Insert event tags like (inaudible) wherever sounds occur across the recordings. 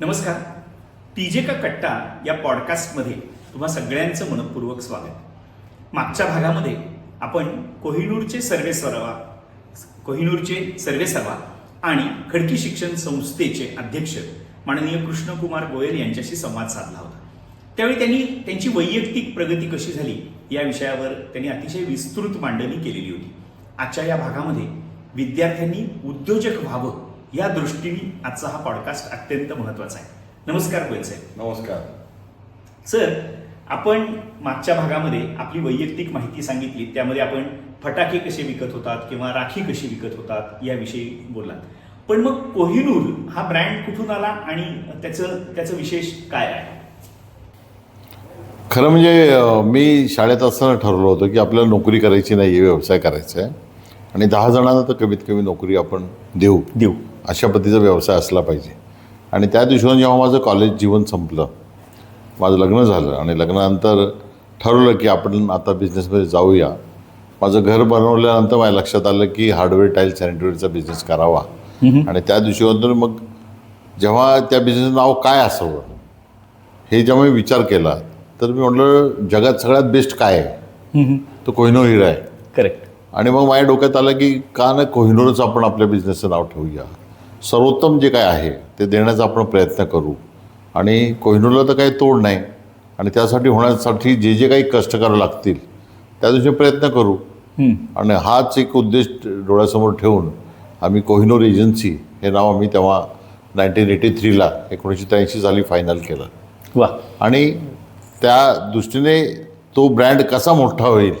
नमस्कार. टीजे का कट्टा या पॉडकास्टमध्ये तुम्हा सगळ्यांचं मनपूर्वक स्वागत. मागच्या भागामध्ये आपण कोहिनूरचे सर्वे सर्वा कोहिनूरचे सर्वे सर्वा आणि खडकी शिक्षण संस्थेचे अध्यक्ष माननीय कृष्णकुमार गोयल यांच्याशी संवाद साधला होता. त्यावेळी त्यांनी त्यांची वैयक्तिक प्रगती कशी झाली या विषयावर त्यांनी अतिशय विस्तृत मांडणी केलेली होती. आजच्या या भागामध्ये विद्यार्थ्यांनी उद्योजक व्हावं या दृष्टीने आजचा हा पॉडकास्ट अत्यंत महत्त्वाचा आहे. नमस्कार गोयल साहेब. नमस्कार. सर आपण मागच्या भागामध्ये आपली वैयक्तिक माहिती सांगितली त्यामध्ये आपण फटाके कसे विकत होतात किंवा राखी कशी विकत होतात याविषयी बोललात. पण मग कोहिनूर हा ब्रँड कुठून आला आणि त्याचं त्याचं विशेष काय आहे? खरं म्हणजे मी शाळेत असताना ठरवलं होतं की आपल्याला नोकरी करायची नाही व्यवसाय करायचा आहे. आणि दहा जणांना तर कमीत कमी नोकरी आपण देऊ. देऊ. अशा पद्धतीचा व्यवसाय असला पाहिजे. आणि त्या दिवशीनं जेव्हा माझं कॉलेज जीवन संपलं माझं लग्न झालं आणि लग्नानंतर ठरवलं की आपण आता बिझनेसमध्ये जाऊया माझं घर बनवल्यानंतर माझ्या लक्षात आलं की हार्डवेअर टाईल सॅनिटरीचा बिझनेस करावा. आणि त्या दिवशीनंतर मग जेव्हा त्या बिझनेसचं नाव काय असावं? हे जेव्हा मी विचार केला तर मी म्हटलं जगात सगळ्यात बेस्ट काय आहे? तो कोहिनूर हिरा आहे. करेक्ट आणि मग माझ्या डोक्यात आलं की का नाही कोहिनूरच आपण आपल्या बिझनेसचं नाव ठेवूया. सर्वोत्तम जे काय आहे ते देण्याचा आपण प्रयत्न करू. आणि कोहिनूरला तर काही तोड नाही. आणि त्यासाठी होण्यासाठी जे जे काही कष्ट करावे लागतील त्या दिवशी प्रयत्न करू. आणि हाच एक उद्देश डोळ्यासमोर ठेवून आम्ही कोहिनूर एजन्सी हे नाव आम्ही तेव्हा नाईन्टीन एटी थ्रीला एकोणीसशे त्र्याऐंशी साली फायनल केलं. वा आणि त्या दृष्टीने तो ब्रँड कसा मोठा होईल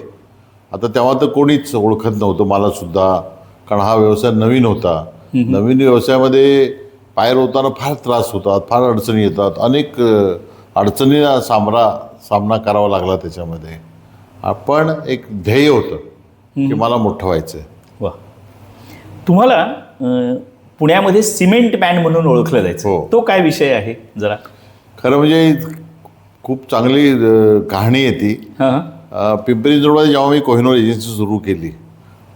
आता तेव्हा तर कोणीच ओळखत नव्हतं मला सुद्धा कारण हा व्यवसाय नवीन होता. नवीन व्यवसायामध्ये पायर होताना फार त्रास होतात फार अडचणी येतात. अनेक अडचणींना सामना सामना करावा लागला त्याच्यामध्ये. आपण एक ध्येय होतं की मला मोठं व्हायचं वा. तुम्हाला पुण्यामध्ये सिमेंट मॅन म्हणून ओळखलं जायचं. हो. तो काय विषय आहे जरा? खरं म्हणजे खूप चांगली कहाणी आहे ती. अ, पिंपरी चिंचवडमध्ये जेव्हा मी कोहिनूर एजन्सी सुरू केली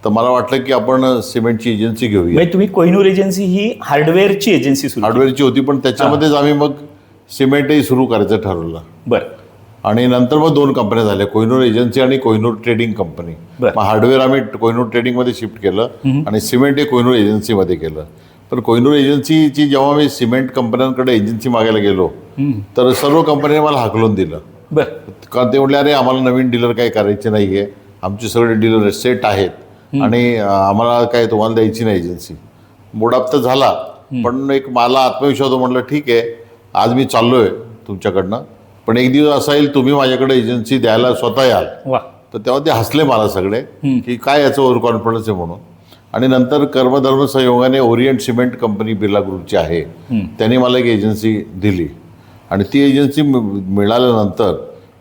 तर मला वाटलं की आपण सिमेंटची एजन्सी घेऊया. म्हणजे तुम्ही कोहिनूर एजन्सी ही हार्डवेअरची एजन्सी सुरू. हार्डवेअरची होती पण त्याच्यामध्येच आम्ही मग सिमेंटही सुरू करायचं ठरवलं. बरं. आणि नंतर मग दोन कंपन्या झाल्या कोहिनूर एजन्सी आणि कोहिनूर ट्रेडिंग कंपनी. मग हार्डवेअर आम्ही कोहिनूर ट्रेडिंगमध्ये शिफ्ट केलं आणि सिमेंट हे कोहिनूर एजन्सीमध्ये केलं. पण कोहिनूर एजन्सीची जेव्हा मी सिमेंट कंपन्यांकडे एजन्सी मागायला गेलो तर सर्व कंपन्यांनी मला हाकलून दिलं. बरं. कारण ते म्हटले अरे आम्हाला नवीन डीलर काही करायचे नाही आहे आमचे सगळे डीलर सेट आहेत आणि आम्हाला काय तुम्हाला द्यायची नाही एजन्सी मोडाप तर झाला पण एक मला आत्मविश्वास होता म्हटलं ठीक आहे आज मी चाललो आहे तुमच्याकडनं पण एक दिवस असा येईल तुम्ही माझ्याकडे एजन्सी द्यायला स्वतः याल. वा तर तेव्हा ते हसले मला सगळे की काय याचं ओव्हर कॉन्फिडन्स आहे म्हणून. आणि नंतर कर्मधर्म संयोगाने ओरिएंट सिमेंट कंपनी बिर्ला ग्रुपची आहे त्यांनी मला एक एजन्सी दिली. आणि ती एजन्सी मिळाल्यानंतर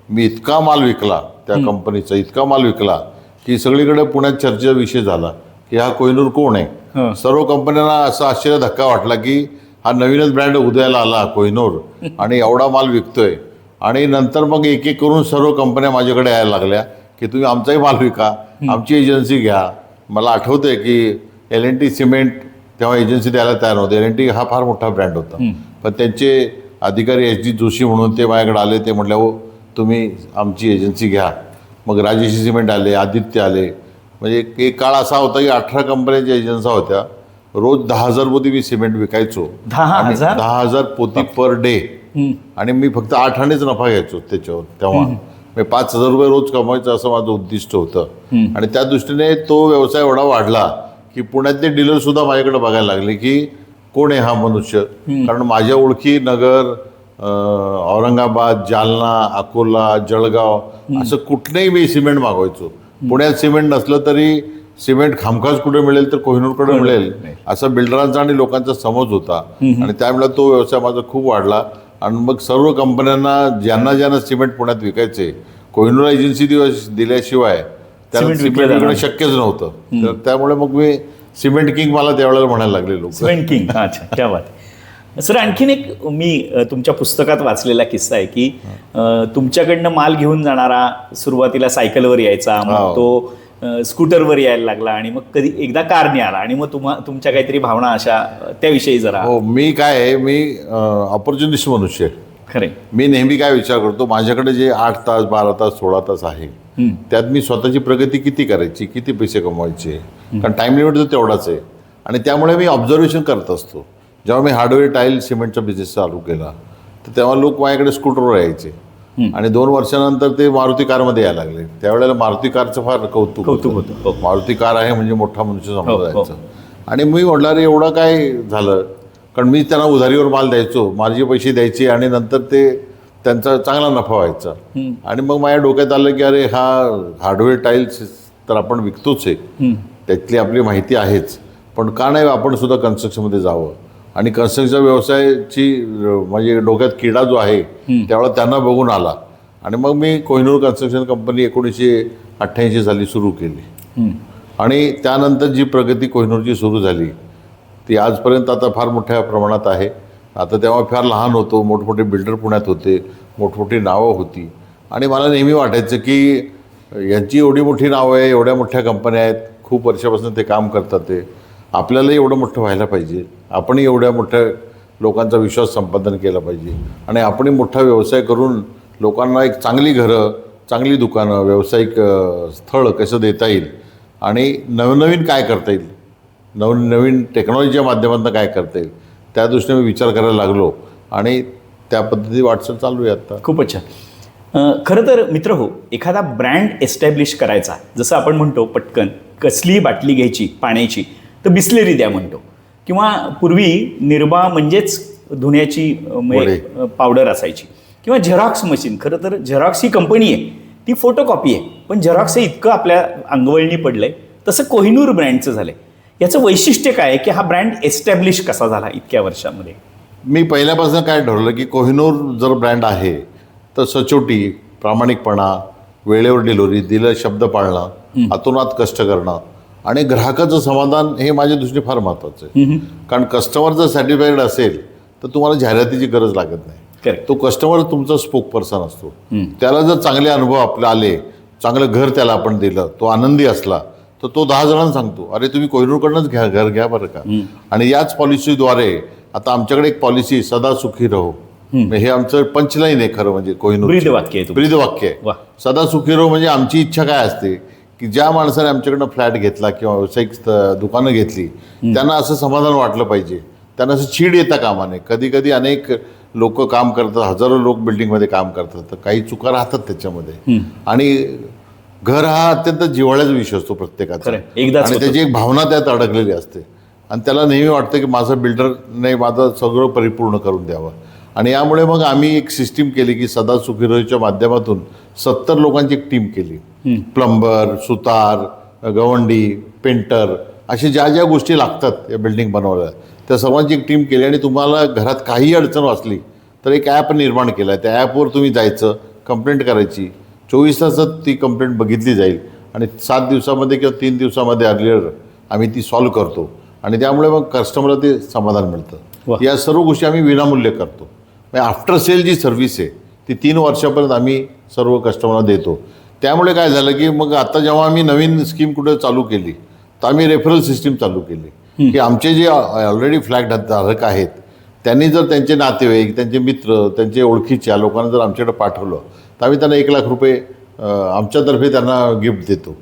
मी इतका माल विकला त्या कंपनीचा इतका माल विकला की सगळीकडे पुण्यात चर्चेचा विषय झाला की हा कोहिनूर कोण. आहे? सर्व कंपन्यांना असा आश्चर्य धक्का वाटला की हा नवीनच ब्रँड उदयाला आला कोहिनूर. (laughs) आणि एवढा माल विकतोय. आणि नंतर मग एक एक करून सर्व कंपन्या माझ्याकडे यायला लागल्या की तुम्ही आमचाही माल विका आमची एजन्सी घ्या. मला आठवतंय की एल एन टी सिमेंट तेव्हा एजन्सी द्यायला तयार नव्हते. एल एन टी हा फार मोठा ब्रँड होता. पण त्यांचे अधिकारी एच डी जोशी म्हणून ते माझ्याकडे आले ते म्हटले हो तुम्ही आमची एजन्सी घ्या. मग राजेशी सिमेंट आले आदित्य आले. म्हणजे एक- काळ असा होता की अठरा कंपन्यांच्या एजन्सा होत्या. रोज दहा हजार पोती मी सिमेंट विकायचो. दहा हजार? दहा हजार पोती पर डे. आणि मी फक्त आठ आणेच नफा घ्यायचो त्याच्यावर तेव्हा. म्हणजे पाच हजार रुपये रोज कमवायचं असं माझं उद्दिष्ट होतं. आणि त्या दृष्टीने तो व्यवसाय एवढा वाढला की पुण्यातले डीलर सुद्धा माझ्याकडे बघायला लागले की कोण आहे हा मनुष्य? कारण माझ्या ओळखी नगर औरंगाबाद जालना अकोला जळगाव असं कुठलंही मी सिमेंट मागवायचो. पुण्यात सिमेंट नसलं तरी सिमेंट खामखास कुठे मिळेल तर कोहिनूरकडे मिळेल. असा बिल्डरांचा आणि लोकांचा समज होता. आणि त्यामुळे तो व्यवसाय माझा खूप वाढला. आणि मग सर्व कंपन्यांना ज्यांना ज्यांना सिमेंट पुण्यात विकायचे कोहिनूर एजन्सी दिवस दिल्याशिवाय त्याला सिमेंट विकणं. शक्यच नव्हतं. तर त्यामुळे मग मी सिमेंट किंग मला त्यावेळेला म्हणायला लागले लोक. सिमेंट किंग अच्छा क्या बात आहे. सर आणखीन एक मी तुमच्या पुस्तकात वाचलेला किस्सा आहे की तुमच्याकडनं माल घेऊन जाणारा सुरुवातीला सायकलवर यायचा मग हो. तो स्कूटरवर यायला लागला आणि मग कधी एकदा कारने आला आणि मग तुम्हा तुमच्या काहीतरी भावना अशा त्याविषयी जरा. हो मी काय आहे मी ऑपॉर्च्युनिस्ट मनुष्य आहे. खरे. मी नेहमी काय विचार करतो माझ्याकडे जे आठ तास बारा तास सोळा तास आहे त्यात मी स्वतःची प्रगती किती करायची किती पैसे कमवायचे? कारण टाइम लिमिट तर तेवढाच आहे. आणि त्यामुळे मी ऑब्झर्वेशन करत असतो. जेव्हा मी हार्डवेअर टाईल सिमेंटचा बिझनेस चालू केला तर तेव्हा लोक माझ्याकडे स्कूटरवर यायचे. आणि दोन वर्षानंतर ते मारुती कारमध्ये यायला लागले. त्यावेळेला मारुती कारचं फार कौतुक कौतुक होतं, हो. मारुती कार आहे म्हणजे मोठा मनुष्य हो, समजला हो. जायचं आणि मी म्हटलं अरे एवढं काय झालं? कारण मी त्यांना उधारीवर माल द्यायचो. माझे पैसे द्यायचे आणि नंतर ते त्यांचा चांगला नफा व्हायचा. आणि मग माझ्या डोक्यात आलं की अरे हा हार्डवेअर टाईल्स तर आपण विकतोच आहे. त्यातली आपली माहिती आहेच. पण का नाही आपण सुद्धा कन्स्ट्रक्शनमध्ये जावं? आणि कन्स्ट्रक्शन व्यवसायाची म्हणजे डोक्यात किडा जो आहे त्यावेळेला त्यांना बघून आला. आणि मग मी कोहिनूर कन्स्ट्रक्शन कंपनी एकोणीसशे अठ्ठ्याऐंशी साली सुरू केली. आणि त्यानंतर जी प्रगती कोहिनूरची सुरू झाली ती आजपर्यंत आता फार मोठ्या प्रमाणात आहे. आता तेव्हा फार लहान होतो मोठमोठे बिल्डर पुण्यात होते मोठमोठी नावं होती. आणि मला नेहमी वाटायचं की यांची एवढी मोठी नावं आहे एवढ्या मोठ्या कंपन्या आहेत खूप वर्षापासून ते काम करतात ते. आपल्यालाही एवढं मोठं व्हायला पाहिजे. आपणही एवढ्या मोठ्या लोकांचा विश्वास संपादन केला पाहिजे. आणि आपणही मोठा व्यवसाय करून लोकांना एक चांगली घरं चांगली दुकानं व्यावसायिक स्थळ कसं देता येईल? आणि नवनवीन काय करता येईल? नवीन नवीन टेक्नॉलॉजीच्या माध्यमातून काय करता येईल? त्या दृष्टीने मी विचार करायला लागलो. आणि त्या पद्धती वाटचाल चालू आहे आता. खूपच छान. खरं तर मित्र हो एखादा ब्रँड एस्टॅब्लिश करायचा जसं आपण म्हणतो पटकन कसलीही बाटली घ्यायची? पाण्याची. तर बिस्लेरी द्या म्हणतो. किंवा पूर्वी निर्बा म्हणजेच धुण्याची म्हणजे, पावडर असायची. किंवा झेरॉक्स मशीन. खरं तर झेरॉक्स ही कंपनी आहे. ती फोटोकॉपी आहे. पण झेरॉक्स हे इतकं आपल्या अंगवळणी पडलंय. तसं कोहिनूर ब्रँडचं झालंय. याचं वैशिष्ट्य काय आहे की हा ब्रँड एस्टॅब्लिश कसा झाला इतक्या वर्षामध्ये? मी पहिल्यापासून काय ठरवलं की कोहिनूर जर ब्रँड आहे तर सचोटी प्रामाणिकपणा वेळेवर डिलिव्हरी दिलं शब्द पाळणं हातोनात कष्ट करणं. आणि ग्राहकाचं समाधान हे माझ्या दृष्टीने फार महत्त्वाचं आहे. कारण कस्टमर जर सॅटिस्फाईड असेल तर तुम्हाला जाहिरातीची गरज लागत नाही. तो कस्टमर तुमचा स्पोक पर्सन असतो त्याला जर चांगले अनुभव आपले आले चांगलं घर त्याला आपण दिलं तो आनंदी असला तर तो दहा जणांना सांगतो अरे तुम्ही कोहिनूरकडनंच घ्या घर घ्या बरं का. आणि याच पॉलिसीद्वारे आता आमच्याकडे एक पॉलिसी सदा सुखी राहो. हे आमचं पंचलाईन आहे खरं म्हणजे कोहिनूर ब्रीद वाक्य आहे. सदा सुखी राहो म्हणजे आमची इच्छा काय असते? की ज्या माणसाने आमच्याकडनं फ्लॅट घेतला किंवा व्यावसायिक दुकानं घेतली त्यांना असं समाधान वाटलं पाहिजे. त्यांना असं चीड येता कामा नये कधी कधी अनेक लोक काम करतात हजारो लोक बिल्डिंगमध्ये काम करतात तर काही चुका राहतात त्याच्यामध्ये. आणि घर हा अत्यंत जिव्हाळ्याचा विषय असतो प्रत्येकाचा. आणि. त्याची एक भावना त्यात अडकलेली असते. आणि त्याला नेहमी वाटतं की माझं बिल्डरने माझं सगळं परिपूर्ण करून द्यावं. आणि यामुळे मग आम्ही एक सिस्टीम केली की सदा सुखीरोच्या माध्यमातून सत्तर लोकांची एक टीम केली. प्लंबर सुतार गवंडी पेंटर अशा ज्या ज्या गोष्टी लागतात या बिल्डिंग बनवायला त्या सर्वांची एक टीम केली आणि तुम्हाला घरात काही अडचण वाचली तर एक ॲप निर्माण केला. आहे त्या ॲपवर तुम्ही जायचं कंप्लेंट करायची. चोवीस तासात ती कंप्लेंट बघितली जाईल आणि सात दिवसामध्ये किंवा तीन दिवसामध्ये अर्लियर आम्ही ती सॉल्व्ह करतो. आणि त्यामुळे मग कस्टमरला ते समाधान. मिळतं. या सर्व गोष्टी आम्ही विनामूल्य करतो. म्हणजे आफ्टर सेल जी सर्व्हिस आहे ती तीन वर्षापर्यंत आम्ही सर्व कस्टमरला देतो. त्यामुळे काय झालं की मग आता जेव्हा आम्ही नवीन स्कीम कुठे चालू केली तर आम्ही रेफरल सिस्टीम चालू केली. की आमचे जे ऑलरेडी फ्लॅट धारक आहेत त्यांनी जर त्यांचे नातेवाईक त्यांचे मित्र त्यांचे ओळखीच्या लोकांना जर आमच्याकडे पाठवलं तर आम्ही त्यांना एक लाख रुपये आमच्यातर्फे त्यांना गिफ्ट देतो.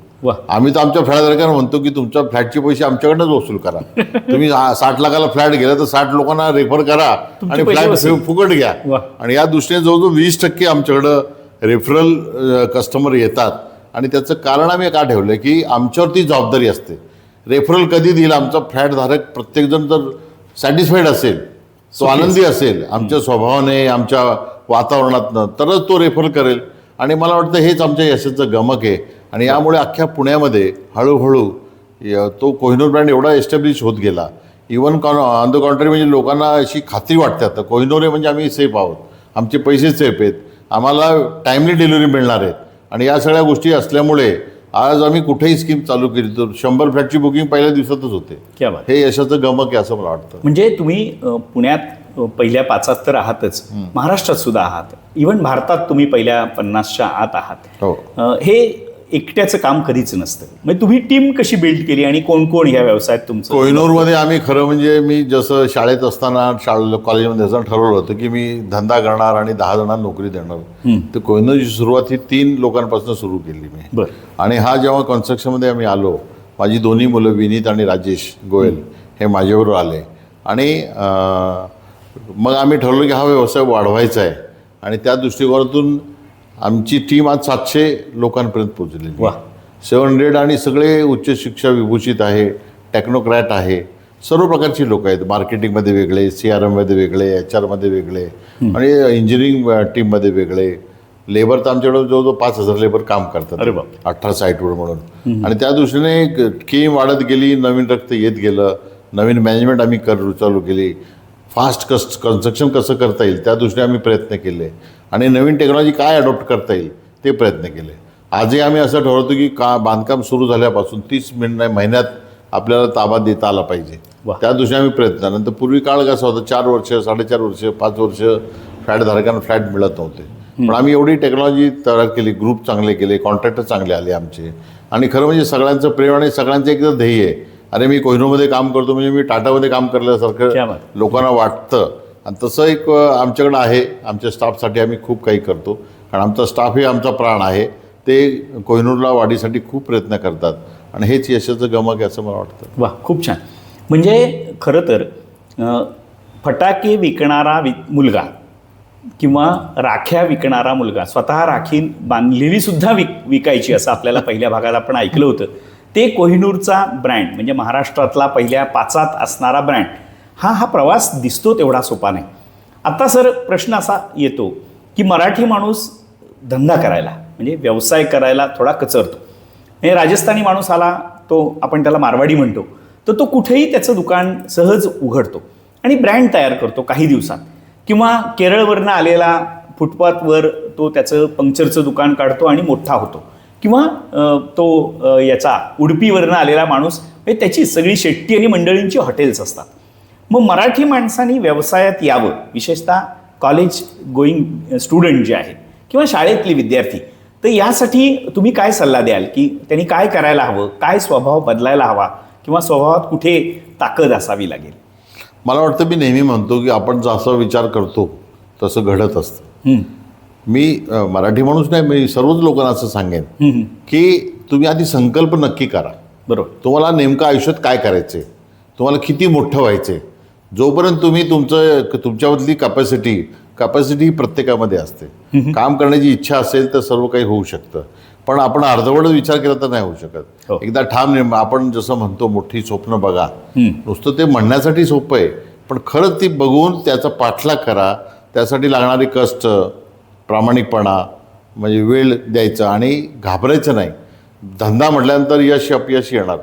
आम्ही तर आमच्या फ्लॅटधारकांना म्हणतो की तुमच्या फ्लॅटचे पैसे आमच्याकडनंच वसूल करा. (laughs) तुम्ही साठ लाखाला फ्लॅट गेला तर साठ लोकांना रेफर करा आणि फ्लॅट. फुकट घ्या. आणि या दृष्टीने जवळजवळ वीस टक्के आमच्याकडं रेफरल कस्टमर येतात. आणि त्याचं कारण आम्ही का ठेवलं की आमच्यावरती जबाबदारी असते. रेफरल कधी देईल आमचा फ्लॅटधारक प्रत्येकजण जर सॅटिस्फाईड असेल तो आनंदी असेल. आमच्या स्वभावाने आमच्या वातावरणातनं तरच तो रेफर करेल. आणि मला वाटतं हेच आमच्या यशाचं गमक आहे. आणि यामुळे अख्ख्या पुण्यामध्ये हळूहळू तो कोहिनूर ब्रँड एवढा एस्टॅब्लिश होत गेला. Even con on the contrary म्हणजे लोकांना अशी खात्री वाटते आता. कोहिनूर म्हणजे आम्ही सेफ आहोत. आमचे पैसे सेफ आहेत. आम्हाला टाईमली डिलिव्हरी मिळणार आहेत आणि या सगळ्या गोष्टी असल्यामुळे आज आम्ही कुठेही स्कीम चालू केली तर शंभर फ्लॅटची बुकिंग पहिल्या दिवसातच होते. क्या बात. हे यशाचं गमक आहे असं मला वाटतं. म्हणजे तुम्ही पुण्यात पहिल्या पाचात तर आहातच. महाराष्ट्रात सुद्धा आहात. इवन भारतात तुम्ही पहिल्या पन्नासच्या आत आहात. हो. हे एकट्याचं काम कधीच नसतं. म्हणजे तुम्ही टीम कशी बिल्ड केली आणि कोण कोण ह्या व्यवसायात तुमचं? कोहिनूरमध्ये आम्ही खरं म्हणजे मी जसं शाळेत असताना शाळे कॉलेजमध्ये असताना ठरवलं होतं की मी धंदा करणार आणि दहा जणांना नोकरी देणार. तर कोहिनूरची सुरुवात ही तीन लोकांपासून सुरू केली मी. आणि हा जेव्हा कन्स्ट्रक्शनमध्ये आम्ही आलो माझी दोन्ही मुलं विनीत आणि राजेश गोयल हे माझ्याबरोबर आले. आणि मग आम्ही ठरवलं की हा व्यवसाय वाढवायचा आहे. आणि त्या दृष्टिकोनातून आमची टीम आज सातशे लोकांपर्यंत पोहोचलेली वा. सेवन हंड्रेड आणि सगळे उच्च शिक्षा विभूषित आहे टेक्नोक्रॅट आहे. सर्व प्रकारची लोक आहेत. मार्केटिंगमध्ये वेगळे सी आर एममध्ये वेगळे एच आरमध्ये वेगळे आणि इंजिनिअरिंग टीममध्ये वेगळे. लेबर तर आमच्याकडे जवळजवळ पाच हजार लेबर काम करतात. अरे बाप. अठरा साईटवर म्हणून. आणि त्या दृष्टीने टीम वाढत गेली नवीन रक्त येत गेलं. नवीन मॅनेजमेंट आम्ही कर चालू केली. फास्ट कस कन्स्ट्रक्शन कसं करता येईल त्या दृष्टीने आम्ही प्रयत्न केले. आणि नवीन टेक्नॉलॉजी काय अडॉप्ट करता येईल ते प्रयत्न केले. आजही आम्ही असं ठरवतो की का बांधकाम सुरू झाल्यापासून तीस मिनिट महिन्यात आपल्याला ताबा देता आला पाहिजे. त्या दृष्टीने आम्ही प्रयत्न नंतर पूर्वी काळ कसा होता चार वर्ष साडेचार वर्ष पाच वर्ष फ्लॅटधारकांना फ्लॅट मिळत नव्हते. पण आम्ही एवढी टेक्नॉलॉजी तयार केली ग्रुप चांगले केले कॉन्ट्रॅक्टर चांगले आले आमचे. आणि खरं म्हणजे सगळ्यांचं प्रेम आणि सगळ्यांचं एकदा ध्येय आहे. अरे मी कोहिनूरमध्ये काम करतो म्हणजे मी टाटामध्ये काम करल्यासारखं. लोकांना वाटतं. आणि तसं एक आमच्याकडं आहे. आमच्या स्टाफसाठी आम्ही खूप काही करतो. कारण आमचा स्टाफ हे आमचा प्राण आहे. ते कोहिनूरला वाढीसाठी खूप प्रयत्न करतात. आणि हेच यशाचं गमक आहे असं मला वाटतं. वा खूप छान. म्हणजे खरं तर फटाके विकणारा वि मुलगा किंवा राख्या विकणारा मुलगा स्वतः राखी बांधलेली सुद्धा विक विकायची असं आपल्याला पहिल्या भागात आपण ऐकलं होतं. ते कोहिनूरचा ब्रँड म्हणजे महाराष्ट्रातला पहिल्या पाचात असणारा ब्रँड हा हा प्रवास दिसतो तेवढा सोपा नाही. आता सर प्रश्न असा येतो की मराठी माणूस धंदा करायला म्हणजे व्यवसाय करायला थोडा कचरतो. हे राजस्थानी माणूस आला तो आपण त्याला मारवाडी म्हणतो तर तो कुठेही त्याचं दुकान सहज उघडतो आणि ब्रँड तयार करतो काही दिवसात. किंवा केरळवरनं आलेला फुटपाथवर तो त्याचं पंक्चरचं दुकान काढतो आणि मोठा होतो. किंवा तो याचा उडपीवरनं आलेला माणूस म्हणजे त्याची सगळी शेट्टी आणि मंडळींची हॉटेल्स असतात. मग मराठी माणसांनी व्यवसायात यावं विशेषतः कॉलेज गोईंग स्टुडंट जे आहेत किंवा शाळेतले विद्यार्थी तर यासाठी तुम्ही काय सल्ला द्याल? की त्यांनी काय करायला हवं? काय स्वभाव बदलायला हवा? किंवा स्वभावात कुठे ताकद असावी लागेल? मला वाटतं मी नेहमी म्हणतो की आपण जसं विचार करतो तसं घडत असतं. मी मराठी माणूस नाही मी सर्वच लोकांना असं सांगेन. की तुम्ही आधी संकल्प नक्की करा. बरोबर. तुम्हाला नेमकं आयुष्यात काय करायचं तुम्हाला किती मोठं व्हायचं जोपर्यंत तुम्ही तुमचं तुमच्यामधली कॅपॅसिटी कॅपॅसिटी ही प्रत्येकामध्ये असते. काम करण्याची इच्छा असेल तर सर्व काही होऊ शकतं. पण आपण अर्धवट विचार केला तर नाही होऊ हो. शकत एकदा ठाम निर्म आपण जसं म्हणतो मोठी स्वप्न बघा. नुसतं ते म्हणण्यासाठी सोपं आहे. पण खरंच ती बघून त्याचा पाठलाग करा. त्यासाठी लागणारे कष्ट प्रामाणिकपणा म्हणजे वेळ द्यायचा आणि घाबरायचं नाही. धंदा म्हटल्यानंतर यश अपयश येणार.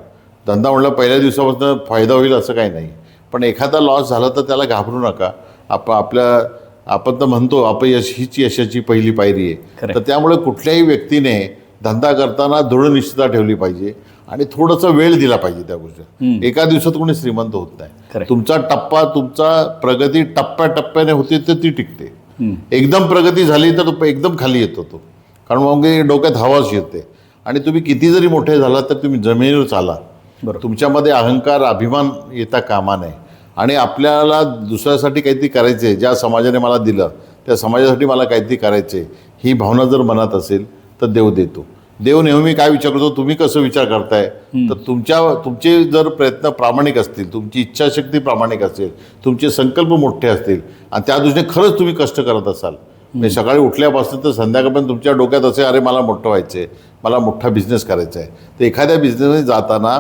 धंदा म्हटलं पहिल्या दिवसापासून फायदा होईल असं काही नाही. पण एखादा लॉस झाला तर त्याला घाबरू नका. आप आपल्या आपण तर म्हणतो अपयश हीच यशाची पहिली पायरी आहे. तर त्यामुळे कुठल्याही व्यक्तीने धंदा करताना दृढनिश्चितता ठेवली पाहिजे आणि थोडासा वेळ दिला पाहिजे त्या गोष्टी एका दिवसात कोणी श्रीमंत होत. नाही. तुमचा टप्पा तुमचा प्रगती टप्प्याटप्प्याने होते तर ती टिकते. एकदम प्रगती झाली तर तो एकदम खाली येतो तो. कारण मग डोक्यात हवाच येते. आणि तुम्ही किती जरी मोठे झालात तर तुम्ही जमिनीवर चाला. बरोबर. तुमच्यामध्ये अहंकार अभिमान येता कामा नये. आणि आपल्याला दुसऱ्यासाठी काहीतरी करायचं आहे ज्या समाजाने मला दिलं त्या समाजासाठी मला काहीतरी करायचं ही भावना जर मनात असेल तर देव देतो. देव नेहमी काय विचार करतो तुम्ही कसं विचार करताय? तर तुमच्या तुमचे जर प्रयत्न प्रामाणिक असतील तुमची इच्छाशक्ती प्रामाणिक असेल तुमचे संकल्प मोठे असतील आणि त्या दृष्टीने खरंच तुम्ही कष्ट करत असाल. म्हणजे सकाळी उठल्यापासून तर संध्याकाळपर्यंत तुमच्या डोक्यात असे अरे मला मोठं व्हायचं आहे मला मोठा बिझनेस करायचा आहे तर एखाद्या बिझनेसमध्ये जाताना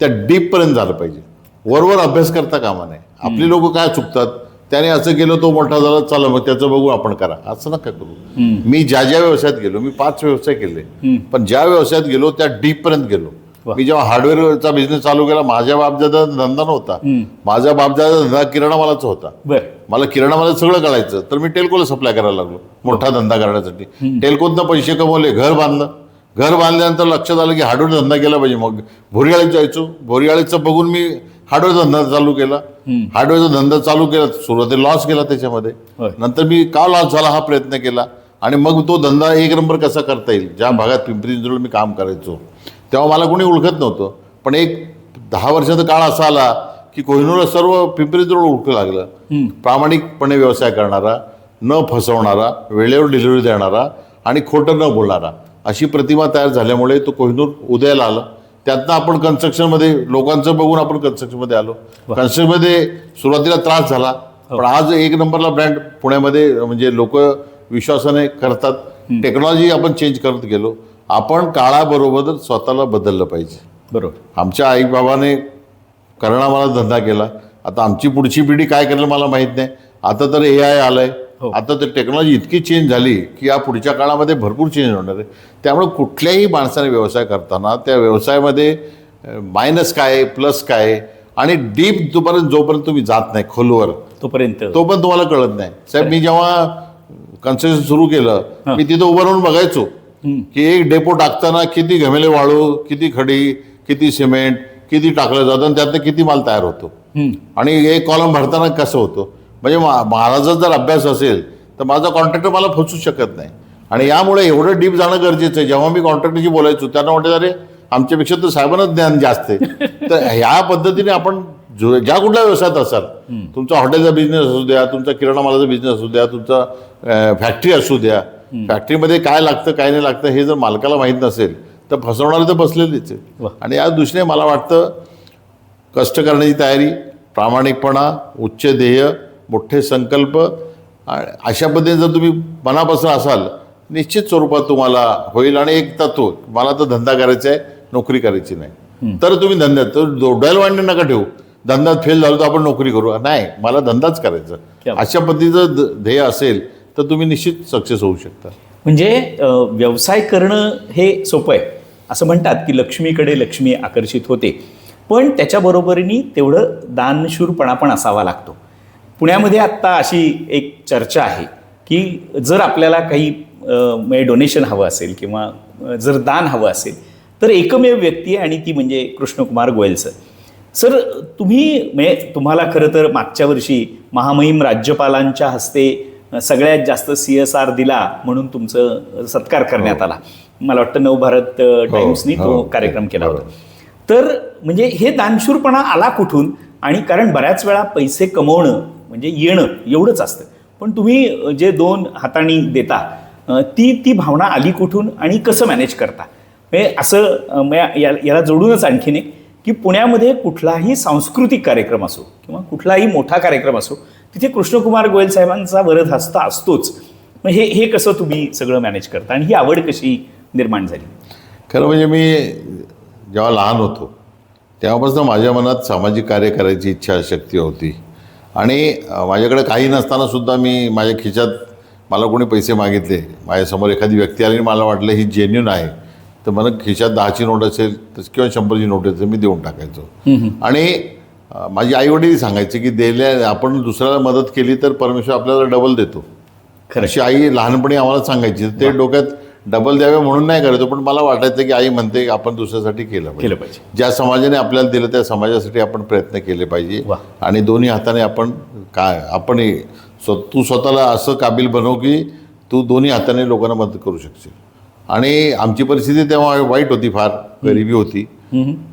त्या डीपपर्यंत झालं पाहिजे. वरवर अभ्यास करता कामा नये. आपली लोक काय चुकतात? त्याने असं केलं तो मोठा झाला चला मग त्याचं बघू आपण करा. असं नका करू. मी ज्या ज्या व्यवसायात गेलो मी पाच व्यवसाय केले. पण ज्या व्यवसायात गेलो त्या डीपपर्यंत गेलो. वा. मी जेव्हा हार्डवेअरचा बिझनेस चालू केला माझ्या बापजादा धंदा नव्हता. माझ्या बापजादा धंदा किराणा मालाचा होता. मला किराणा मला सगळं कळायचं तर मी टेल्कोला सप्लाय करायला लागलो मोठा धंदा करण्यासाठी. टेल्कोतनं पैसे कमवले घर बांधलं. घर बांधल्यानंतर लक्षात आलं की हार्डवेअर धंदा केला पाहिजे. मग भोरियाळीत जायचो. भोरियाळीचं बघून मी हार्डवेअर धंदा चालू केला. हार्डवेअरचा धंदा चालू केला सुरुवातीला लॉस केला त्याच्यामध्ये. नंतर मी का लॉस झाला हा प्रयत्न केला. आणि मग तो धंदा एक नंबर कसा करता येईल? ज्या भागात पिंपरी चिंचवड मी काम करायचो तेव्हा मला कोणी ओळखत नव्हतं. पण एक दहा वर्षाचा काळ असा आला की कोहिनूर सर्व पिंपरी चिंचवड ओळखू लागलं. प्रामाणिकपणे व्यवसाय करणारा न फसवणारा वेळेवर डिलिव्हरी देणारा आणि खोटं न बोलणारा अशी प्रतिमा तयार झाल्यामुळे तो कोहिनूर उदयाला आलं. त्यातनं आपण कन्स्ट्रक्शनमध्ये लोकांचं बघून आपण कन्स्ट्रक्शनमध्ये आलो. कन्स्ट्रक्शनमध्ये सुरुवातीला त्रास झाला. पण आज एक नंबरला ब्रँड पुण्यामध्ये म्हणजे लोक विश्वासाने करतात. टेक्नॉलॉजी आपण चेंज करत गेलो. आपण काळाबरोबर स्वतःला बदललं पाहिजे. बरोबर. आमच्या आईबाबाने करणा मला धंदा केला. आता आमची पुढची पिढी काय करेल मला माहीत नाही. आता तर ए आय आलंय. हो. आता तर टेक्नॉलॉजी इतकी चेंज झाली की या पुढच्या काळामध्ये भरपूर चेंज होणार आहे. त्यामुळे कुठल्याही माणसाने व्यवसाय करताना त्या व्यवसायामध्ये मायनस काय प्लस काय आणि डीप जोपर्यंत जोपर्यंत तुम्ही जात नाही खोलवर तोपर्यंत. तो पण तुम्हाला कळत नाही. साहेब मी जेव्हा कन्स्ट्रक्शन सुरू केलं मी तिथं उभं राहून बघायचो की एक डेपो टाकताना किती घमेले वाळू किती खडी किती सिमेंट किती टाकलं जातं आणि त्यातनं किती माल तयार होतो. आणि एक कॉलम भरताना कसं होतं? म्हणजे मा- महाराजा जर अभ्यास असेल तर माझा कॉन्ट्रॅक्टर मला फसू शकत नाही. आणि यामुळे एवढं डीप जाणं गरजेचं आहे. जेव्हा मी कॉन्ट्रॅक्टरशी बोलायचो त्यांना वाटत अरे आमच्यापेक्षा तर साहेबांनाच ज्ञान जास्त आहे. (laughs) तर ह्या पद्धतीने आपण जो- ज्या कुठल्या व्यवसायात असाल तुमचा हॉटेलचा बिझनेस असू द्या तुमचा किराणा मालाचा बिझनेस असू द्या तुमचा फॅक्टरी असू द्या फॅक्टरीमध्ये काय लागतं काय नाही लागतं हे जर मालकाला माहीत नसेल तर फसवणारे तर बसलेलेच आहे. आणि या दृष्टीने मला वाटतं कष्ट करण्याची तयारी प्रामाणिकपणा उच्च ध्येय मोठे संकल्प. अशा पद्धतीने जर तुम्ही मनापासून असाल निश्चित स्वरूपात तुम्हाला होईल. आणि एक तत्व मला तर धंदा करायचा आहे नोकरी करायची नाही. तर तुम्ही धंद्यात तर डोळ्याला वाढणे नका ठेवू. धंद्यात फेल झालो तर आपण नोकरी करू. नाही मला धंदाच करायचा. अशा पद्धतीचं ध्येय असेल तर तुम्ही निश्चित सक्सेस होऊ शकता. म्हणजे व्यवसाय करणं हे सोपं आहे. असं म्हणतात की लक्ष्मीकडे लक्ष्मी आकर्षित होते. पण त्याच्याबरोबरीने तेवढं दानशूरपणा पण असावा लागतो. पुण्यामध्ये आत्ता अशी एक चर्चा आहे की जर आपल्याला काही म्हणजे डोनेशन हवं असेल किंवा जर दान हवं असेल तर एकमेव व्यक्ती आहे आणि ती म्हणजे कृष्णकुमार गोयल सर. सर तुम्ही म्हणजे तुम्हाला खरं तर मागच्या वर्षी महामहिम राज्यपालांच्या हस्ते सगळ्यात जास्त सी एस आर दिला म्हणून तुमचं सत्कार करण्यात आला. मला वाटतं नवभारत टाइम्सनी तो हो. कार्यक्रम केला होता. तर म्हणजे हे दानशूरपणा आला कुठून? आणि कारण बऱ्याच वेळा पैसे कमवणं म्हणजे येणं एवढंच असतं. पण तुम्ही जे दोन हातांनी देता ती ती भावना आली कुठून आणि कसं मॅनेज करता? म्हणजे असं या- याला जोडूनच आणखीन एक की पुण्यामध्ये कुठलाही सांस्कृतिक कार्यक्रम असो किंवा कुठलाही मोठा कार्यक्रम असो तिथे कृष्णकुमार गोयल साहेबांचा वरद हस्ता असतोच. मग हे हे कसं तुम्ही सगळं मॅनेज करता आणि ही आवड कशी निर्माण झाली? खरं म्हणजे मी जेव्हा लहान होतो तेव्हापासून माझ्या मनात सामाजिक कार्य करायची इच्छाशक्ती होती. आणि माझ्याकडे काही नसताना सुद्धा मी माझ्या खिशात मला कोणी पैसे मागितले. माझ्यासमोर एखादी व्यक्ती आली आणि मला वाटलं ही जेन्युन आहे तर मला खिशात दहाची नोट असेल तर किंवा शंभरची नोट असेल मी देऊन टाकायचो. आणि माझी आईवडील सांगायचे की दिल्या आपण दुसऱ्याला मदत केली तर परमेश्वर आपल्याला डबल देतो. खरं अशी आई लहानपणी आम्हाला सांगायची ते डोक्यात डबल द्यावे म्हणून नाही करायचो पण मला वाटायचं की आई म्हणते की आपण दुसऱ्यासाठी केलं पाहिजे. केलं पाहिजे. ज्या समाजाने आपल्याला दिलं त्या समाजासाठी आपण प्रयत्न केले पाहिजे. आणि दोन्ही हाताने आपण काय आपण स्व तू स्वतःला असं काबिल बनव की तू दोन्ही हाताने लोकांना मदत करू शकशील. आणि आमची परिस्थिती तेव्हा वाईट होती फार गरिबी होती.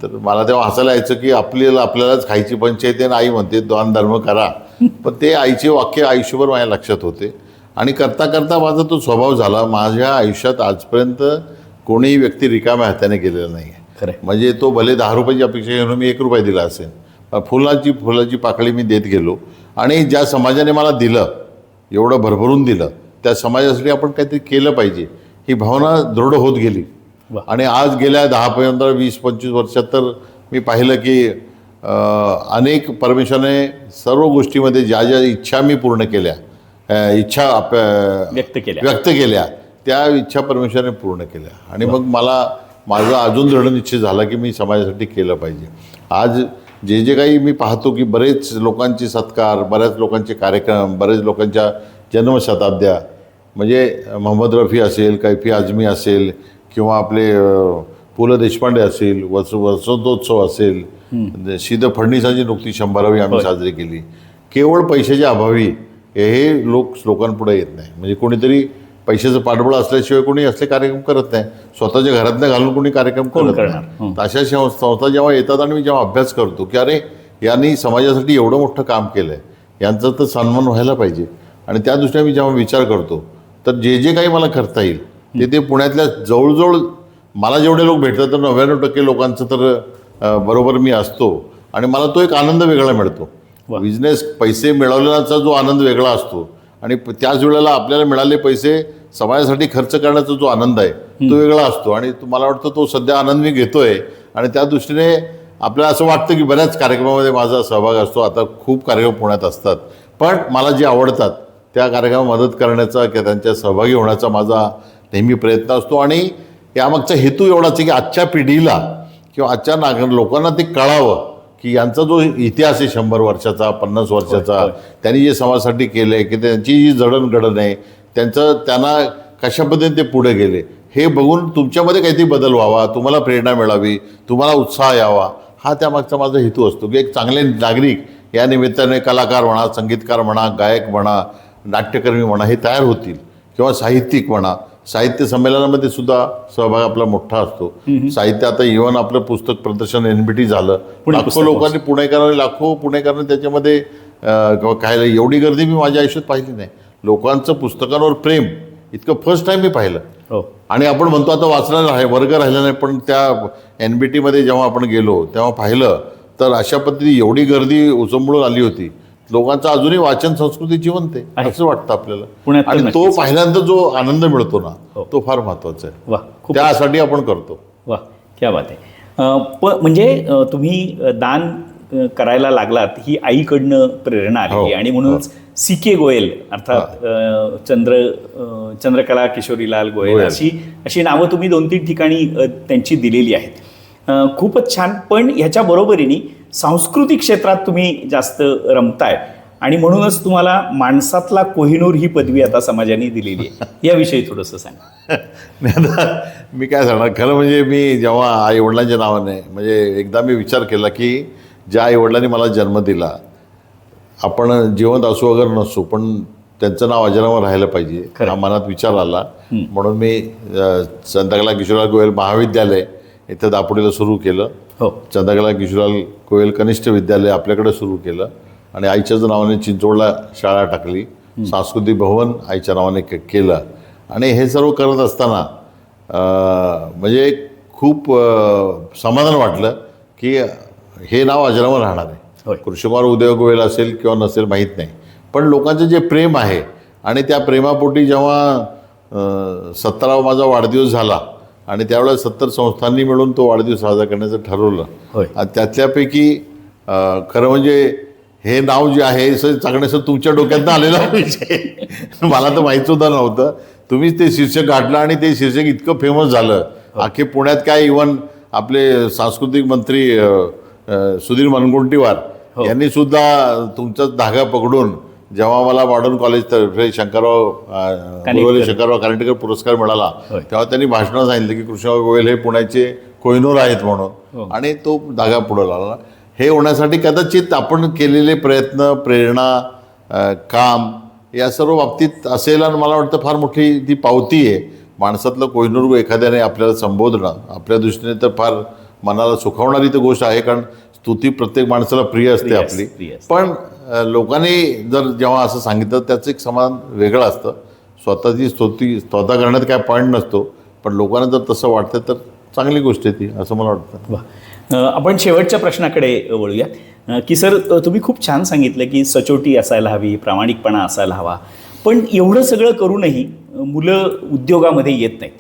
तर मला तेव्हा हसायला यायचं की आपल्याला आपल्यालाच खायची पंचायत आणि आई म्हणते दान धर्म करा. (laughs) पण ते आईचे वाक्य आयुष्यभर माझ्या लक्षात होते. आणि करता करता माझा तो स्वभाव झाला. माझ्या आयुष्यात आजपर्यंत कोणीही व्यक्ती रिकाम्या हाताने गेलेला नाही आहे खरं म्हणजे तो भले दहा रुपयाची अपेक्षा घेऊन मी एक रुपये दिला असेल फुलाची फुलाची पाकळी मी देत गेलो आणि ज्या समाजाने मला दिलं एवढं भरभरून दिलं त्या समाजासाठी आपण काहीतरी केलं पाहिजे. ही भावना दृढ होत गेली. आणि आज गेल्या दहा पंधरा वीस पंचवीस वर्षात तर मी पाहिलं की अनेक परमेश्वराने सर्व गोष्टीमध्ये ज्या ज्या इच्छा मी पूर्ण केल्या इच्छा आप- व्यक्त केल्या. व्यक्त केल्या. त्या इच्छा परमेश्वराने पूर्ण केल्या. आणि मग मला माझा अजून दृढ निश्चय झाला की मी समाजासाठी केलं पाहिजे. आज जे जे काही मी पाहतो की बरेच लोकांचे सत्कार बऱ्याच लोकांचे कार्यक्रम बरेच लोकांच्या जन्मशताब्द्या म्हणजे मोहम्मद रफी असेल कैफी आझमी असेल किंवा आपले पु ल देशपांडे असेल वस वसंतोत्सव असेल सीद फडणीसांची नुकती शंभरावी आम्ही. साजरी केली. केवळ पैशाच्या अभावी हे लोक लोकांपुढे येत नाही. म्हणजे कोणीतरी पैशाचं पाठबळ असल्याशिवाय कोणी असले कार्यक्रम करत नाही. स्वतःच्या घरातनं घालून कोणी कार्यक्रम करत? नाही. तर अशा संस्था जेव्हा येतात आणि मी जेव्हा अभ्यास करतो की अरे यांनी समाजासाठी एवढं मोठं काम केलं आहे यांचा तर सन्मान व्हायला पाहिजे. आणि त्या दृष्टीने मी जेव्हा विचार करतो तर जे जे काही मला करता येईल ते ते पुण्यातल्या जवळजवळ मला जेवढे लोक भेटतात तर नव्याण्णव टक्के लोकांचं तर बरोबर मी असतो. आणि मला तो एक आनंद वेगळा मिळतो. बिझनेस पैसे मिळवल्याचा जो आनंद वेगळा असतो. आणि त्याच वेळेला आपल्याला मिळाले पैसे समाजासाठी खर्च करण्याचा जो आनंद आहे तो वेगळा असतो. आणि तो- मला वाटतं तो सध्या आनंद मी घेतोय. आणि त्या दृष्टीने आपल्याला असं वाटतं की बऱ्याच कार्यक्रमामध्ये माझा सहभाग असतो. आता खूप कार्यक्रम पुण्यात असतात. पण मला जे आवडतात त्या कार्यक्रमात मदत करण्याचा किंवा त्यांच्या सहभागी होण्याचा माझा नेहमी प्रयत्न असतो. आणि यामागचा हेतू एवढाच आहे की आजच्या पिढीला किंवा आजच्या नागरिक लोकांना ते कळावं. की यांचा जो इतिहास आहे शंभर वर्षाचा पन्नास वर्षाचा. त्यांनी जे समाजासाठी केलं आहे की त्यांची जी जडणघडण आहे त्यांचं त्यांना कशा पद्धतीने ते पुढे गेले हे बघून तुमच्यामध्ये काहीतरी बदल व्हावा तुम्हाला प्रेरणा मिळावी तुम्हाला उत्साह यावा हा त्यामागचा माझा हेतू असतो की एक चांगले नागरिक या निमित्ताने कलाकार म्हणा संगीतकार म्हणा गायक म्हणा नाट्यकर्मी म्हणा हे तयार होतील किंवा साहित्यिक म्हणा साहित्य संमेलनामध्ये सुद्धा सहभाग आपला मोठा असतो. साहित्य आता इव्हन आपलं पुस्तक प्रदर्शन एनबीटी झालं. लाखो लोकांनी पुणेकरांनी लाखो पुणेकरांनी त्याच्यामध्ये काय एवढी गर्दी मी माझ्या आयुष्यात पाहिली नाही. लोकांचं पुस्तकांवर प्रेम इतकं फर्स्ट टाइम मी पाहिलं. हो. आणि आपण म्हणतो आता वाचणार आहे वर्ग राहिला नाही पण त्या एन बी टीमध्ये जेव्हा आपण गेलो तेव्हा पाहिलं तर अशा पद्धती एवढी गर्दी उचंबळून आली होती. लोकांचं अजूनही वाचन संस्कृती जिवंत आहे. असं वाटतं आपल्याला आणि तो. पाहिल्यानंतर जो आनंद मिळतो ना हो. तो फार महत्त्वाचा आहे वा त्यासाठी आपण करतो वा क्या बात आहे प म्हणजे तुम्ही दान करायला लागलात ही आईकडनं प्रेरणा आली हो, आणि म्हणूनच सी के गोयल अर्थात चंद्र चंद्रकला किशोरीलाल गोयल. अशी अशी नावं तुम्ही दोन तीन ठिकाणी त्यांची दिलेली आहेत खूपच छान पण ह्याच्या बरोबरीने सांस्कृतिक क्षेत्रात तुम्ही जास्त रमताय. आणि म्हणूनच तुम्हाला माणसातला कोहिनूर ही पदवी आता समाजाने दिलेली आहे. (laughs) याविषयी थोडंसं सांगा. (laughs) नाही आता मी काय सांगणार? खरं म्हणजे मी जेव्हा आई वडिलांच्या नावाने म्हणजे एकदा मी विचार केला की ज्या आई वडिलांनी मला जन्म दिला आपण जिवंत असू वगैरे नसू पण त्यांचं नाव अजरामर राहायला पाहिजे. खरं. हा मनात विचार आला. म्हणून मी चंद्रकला किशोरलाल गोयल महाविद्यालय इथं दापोडीला सुरू केलं. हो. चंद्रकला किशोरलाल गोयल कनिष्ठ विद्यालय आपल्याकडे सुरू केलं आणि आईच्याच नावाने चिंचवडला शाळा टाकली. सांस्कृतिक भवन आईच्या नावाने के केलं. आणि हे सर्व करत असताना म्हणजे खूप समाधान वाटलं की हे नाव अजरामर राहणार. आहे. कृष्णकुमार उदय गोयल असेल किंवा नसेल माहीत नाही. पण लोकांचं जे प्रेम आहे आणि त्या प्रेमापोटी जेव्हा अं, सत्तरावा माझा वाढदिवस झाला आणि त्यावेळेला सत्तर संस्थांनी मिळून तो वाढदिवस साजरा करण्याचं ठरवलं. आणि त्यातल्यापैकी खरं म्हणजे हे नाव जे आहे हे चांगलं सर तुमच्या डोक्यात आलेला विषय. मला तर माहीत सुद्धा नव्हतं. तुम्हीच ते शीर्षक गाठलं आणि ते शीर्षक इतकं फेमस झालं. अख्खे पुण्यात काय इवन आपले सांस्कृतिक मंत्री सुधीर मनगुंटीवार यांनी सुद्धा तुमचा धागा पकडून जेव्हा मला मॉडर्न कॉलेज तर्फे शंकरराव अं, गुरुवारी शंकरराव कारंटेकर पुरस्कार मिळाला. तेव्हा त्यांनी भाषणात सांगितलं की कृष्णराव गोयल हे पुण्याचे कोहिनूर आहेत म्हणून. आणि तो धागा पुढे लागला हे होण्यासाठी कदाचित आपण केलेले प्रयत्न प्रेरणा काम या सर्व बाबतीत असेल आणि मला वाटतं फार मोठी ती पावती आहे. माणसातलं कोहिनूर एखाद्याने आपल्याला संबोधणं आपल्या दृष्टीने तर फार मनाला सुखावणारी ती गोष्ट आहे कारण स्तुती प्रत्येक माणसाला प्रिय असते आपली. पण लोकांनी जर जेव्हा असं सांगितलं त्याचं एक समाधान वेगळं असतं. स्वतःची स्तुती स्वतः करण्यात काय पॉईंट नसतो पण लोकांना जर तसं वाटतं तर चांगली गोष्ट आहे ती असं मला वाटतं. वा. आपण शेवटच्या प्रश्नाकडे वळूया. की सर तुम्ही खूप छान सांगितलं की सचोटी असायला हवी प्रामाणिकपणा असायला हवा. पण एवढं सगळं करूनही मुलं उद्योगामध्ये येत नाहीत.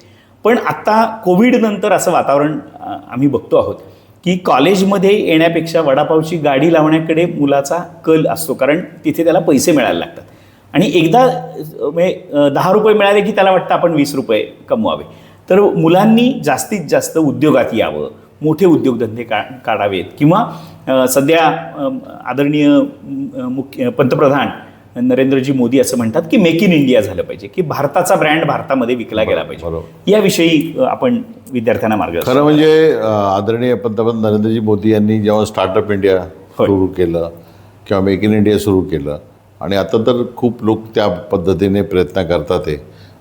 पण आत्ता कोविडनंतर असं वातावरण आम्ही बघतो आहोत. की कॉलेजमध्ये येण्यापेक्षा वडापावची गाडी लावण्याकडे मुलाचा कल असतो कारण तिथे त्याला पैसे मिळायला लागतात. आणि एकदा म्हणजे दहा रुपये मिळाले की त्याला वाटतं आपण वीस रुपये कमवावे. तर मुलांनी जास्तीत जास्त उद्योगात यावं मोठे उद्योगधंदे का काढावेत. किंवा सध्या आदरणीय मुख्य पंतप्रधान नरेंद्रजी मोदी असं म्हणतात की मेक इन इंडिया झालं पाहिजे की भारताचा ब्रँड भारतामध्ये विकला गेला पाहिजे. याविषयी आपण विद्यार्थ्यांना मार्गदर्शन खरं म्हणजे आदरणीय पंतप्रधान नरेंद्रजी मोदी यांनी जेव्हा स्टार्टअप इंडिया. सुरू केलं किंवा मेक इन इंडिया सुरू केलं आणि आता तर खूप लोक त्या पद्धतीने प्रयत्न करतात आहे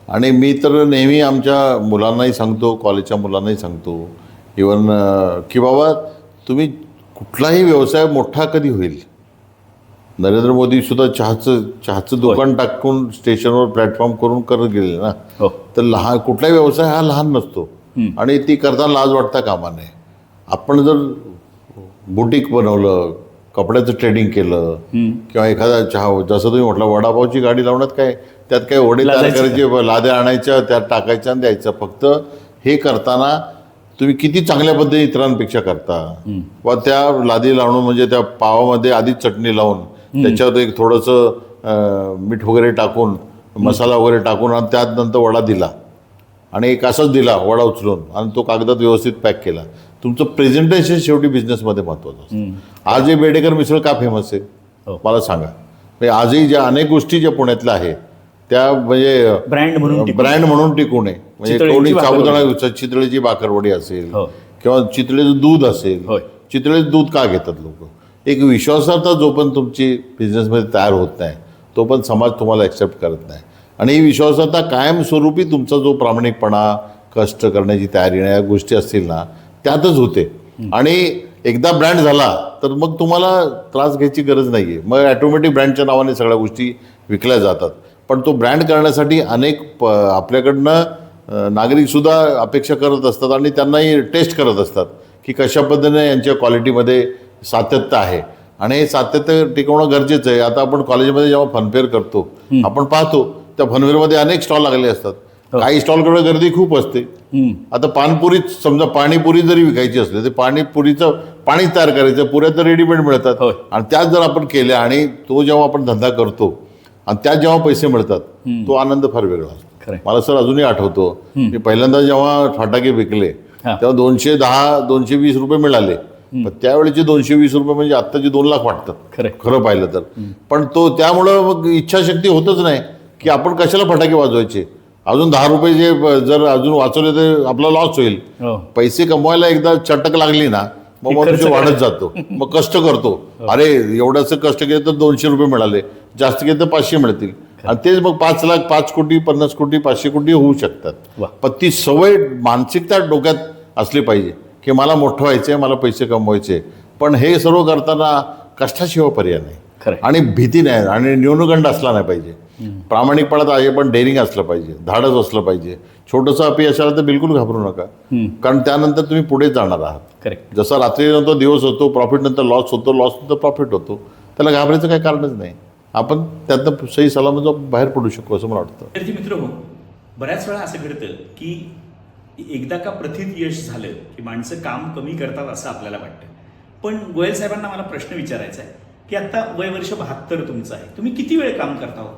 आणि मी तर नेहमी आमच्या मुलांनाही सांगतो कॉलेजच्या मुलांनाही सांगतो इवन की बाबा तुम्ही कुठलाही व्यवसाय मोठा कधी होईल नरेंद्र मोदी सुद्धा चहाचं चहाचं दुकान टाकून स्टेशनवर प्लॅटफॉर्म करून करत गेले ना हो. तर लहान कुठलाही व्यवसाय हा लहान नसतो. आणि ती करताना लाज वाटता कामा नये. आपण जर बुटीक बनवलं कपड्याचं ट्रेडिंग केलं किंवा एखादा चहा जसं तुम्ही म्हटलं वडापावची गाडी लावण्यात काय त्यात काय वडे तयार लाजायचं करायचे लाद्या आणायच्या त्यात टाकायच्या आणि द्यायचं. फक्त हे करताना तुम्ही किती चांगल्या पद्धतीने इतरांपेक्षा करता. व त्या लादी लावून म्हणजे त्या पावामध्ये आधीच चटणी लावून त्याच्यावर एक थोडंसं मीठ वगैरे टाकून मसाला वगैरे टाकून आणि त्यात नंतर वडा दिला आणि एक असाच दिला वडा उचलून आणि तो कागदात व्यवस्थित पॅक केला तुमचं प्रेझेंटेशन शेवटी बिझनेसमध्ये महत्त्वाचं असतं आज हे बेडेकर मिसळ का फेमस हो. आहे मला सांगा म्हणजे आजही ज्या अनेक गोष्टी ज्या पुण्यातल्या आहेत त्या म्हणजे ब्रँड म्हणून टिकून. ब्रँड म्हणून टिकू नये म्हणजे कोणी. साबुदाणा चितळेची भाकरवडी असेल हो. किंवा चितळेचं दूध असेल. चितळेचं दूध का घेतात लोक एक विश्वासार्हता जो पण तुमची बिझनेसमध्ये तयार होत नाही तो पण समाज तुम्हाला ॲक्सेप्ट करत नाही. आणि ही विश्वासार्हता कायमस्वरूपी तुमचा जो प्रामाणिकपणा कष्ट करण्याची तयारी या गोष्टी असतील ना त्यातच होते. आणि एकदा ब्रँड झाला तर मग तुम्हाला त्रास घ्यायची गरज नाही आहे मग ॲटोमॅटिक ब्रँडच्या नावाने सगळ्या गोष्टी विकल्या जातात. पण तो ब्रँड करण्यासाठी अनेक प आपल्याकडनं नागरिकसुद्धा अपेक्षा करत असतात आणि त्यांनाही टेस्ट करत असतात की कशा पद्धतीने यांच्या क्वालिटीमध्ये सातत्य आहे. आणि हे सातत्य टिकवणं गरजेचं आहे. आता आपण कॉलेजमध्ये जेव्हा फनफेअर करतो आपण पाहतो त्या फनफेअरमध्ये अनेक स्टॉल लागले असतात. काही स्टॉलकडे गर्दी खूप असते. आता पानपुरी समजा पाणीपुरी जरी विकायची असली तर पाणीपुरीचं पाणी तयार करायचं. पुऱ्या तर रेडीमेड मिळतात. आणि त्याच जर आपण केल्या आणि तो जेव्हा आपण धंदा करतो आणि त्यात जेव्हा पैसे मिळतात तो आनंद फार वेगळा असतो. मला सर अजूनही आठवतो मी पहिल्यांदा जेव्हा फटाके विकले हा. तेव्हा दोनशे दहा दोनशे वीस रुपये मिळाले. पण त्यावेळेचे दोनशे वीस रुपये म्हणजे आत्ताचे दोन लाख वाटतात. खरंय. खरं पाहिलं तर. पण तो त्यामुळं मग इच्छाशक्ती होतच नाही की आपण कशाला फटाके वाजवायचे? अजून दहा रुपये जे जर अजून वाचवले तर आपला लॉस होईल. हो. पैसे कमवायला एकदा चटक लागली ना मग तुझे वाढत जातो. (laughs) मग कष्ट करतो. अरे एवढंसं कष्ट केलं तर दोनशे रुपये मिळाले. जास्त केलं तर पाचशे मिळतील. आणि तेच मग पाच लाख पाच कोटी पन्नास कोटी पाचशे कोटी होऊ शकतात. पण ती सवय मानसिकता डोक्यात असली पाहिजे. की मला मोठं व्हायचंय मला पैसे कमवायचे. पण हे सर्व करताना कष्टाशिवाय पर्याय नाही. आणि भीती नाही. आणि न्यूनगंड असला नाही पाहिजे. प्रामाणिकपणात आहे पण डेअरिंग असलं पाहिजे. धाडस असलं पाहिजे. छोटंसं अपयश आलं तर बिलकुल घाबरू नका. कारण त्यानंतर तुम्ही पुढे जाणार आहात. करेक्ट. जसा रात्रीनंतर दिवस होतो प्रॉफिट नंतर लॉस होतो लॉस नंतर प्रॉफिट होतो. त्याला घाबरायचं काही कारणच नाही. आपण त्यातनं सही सलामत बाहेर पडू शकू असं मला वाटतं. मित्र बऱ्याच वेळा असं घडतं की एकदा का प्रथित यश झालं की माणसं काम कमी करतात असं आपल्याला वाटतं. पण गोयल साहेबांना मला प्रश्न विचारायचा आहे की आता वय वर्ष बहात्तर तुमचं आहे तुम्ही किती वेळ काम करता हो?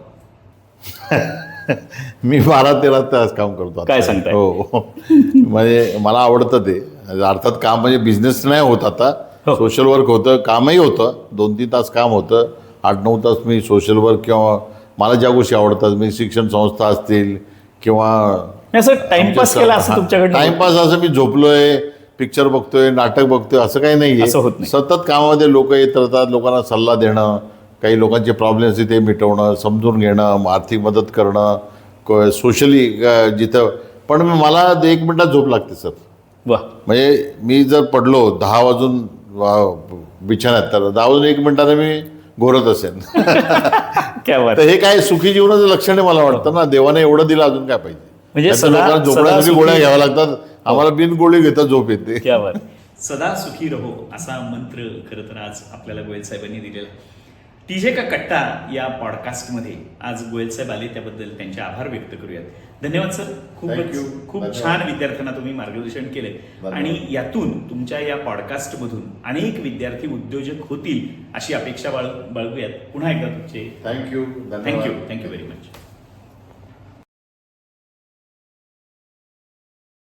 (laughs) मी बारा तेरा तास काम करतो आता. काय सांगताय? हो. म्हणजे मला आवडतं ते. अर्थात काम म्हणजे बिझनेस नाही होत आता. हो. सोशल वर्क होतं कामही होतं. दोन तीन तास काम होतं. आठ नऊ तास मी सोशल वर्क किंवा मला ज्या गोष्टी आवडतात मी शिक्षण संस्था असतील किंवा असं टाइमपास केला असं तुमच्याकडनं टाइमपास असं मी झोपलोय पिक्चर बघतोय नाटक बघतोय असं काही नाहीये. असं होत नाही. सतत कामामध्ये लोक येत राहतात लोकांना सल्ला देणं काही लोकांचे प्रॉब्लेम्स ते मिटवणं समजून घेणं आर्थिक मदत करणं सोशली जिथं पण मला एक मिनिटात झोप लागते सर. वा. म्हणजे मी जर पडलो दहा वाजून बिछाण्यात तर दहा वाजून एक मिनिटाने मी घोरत असेन. (laughs) तर हे काय सुखी जीवनाचं लक्षण आहे मला वाटतं ना? देवाने एवढं दिलं अजून काय पाहिजे? म्हणजे सदा- झोपण्यासाठी गोळ्या घ्याव्या लागतात. आम्हाला बिन गोळी घेता झोप येते क्या बात सदा सुखी रहो असा मंत्र खरं तर आज आपल्याला गोयल साहेबांनी दिलेला. टीजे का कट्टा या पॉडकास्टमध्ये आज गोयल साहेब आले त्याबद्दल त्यांचे आभार व्यक्त करूयात. धन्यवाद सर. खूप धन्यवाद. छान विद्यार्थ्यांना तुम्ही मार्गदर्शन केले. आणि यातून तुमच्या या पॉडकास्टमधून अनेक विद्यार्थी उद्योजक होतील अशी अपेक्षा बाळ बाळगूयात. पुन्हा एकदा तुमचे thank you thank you thank you very much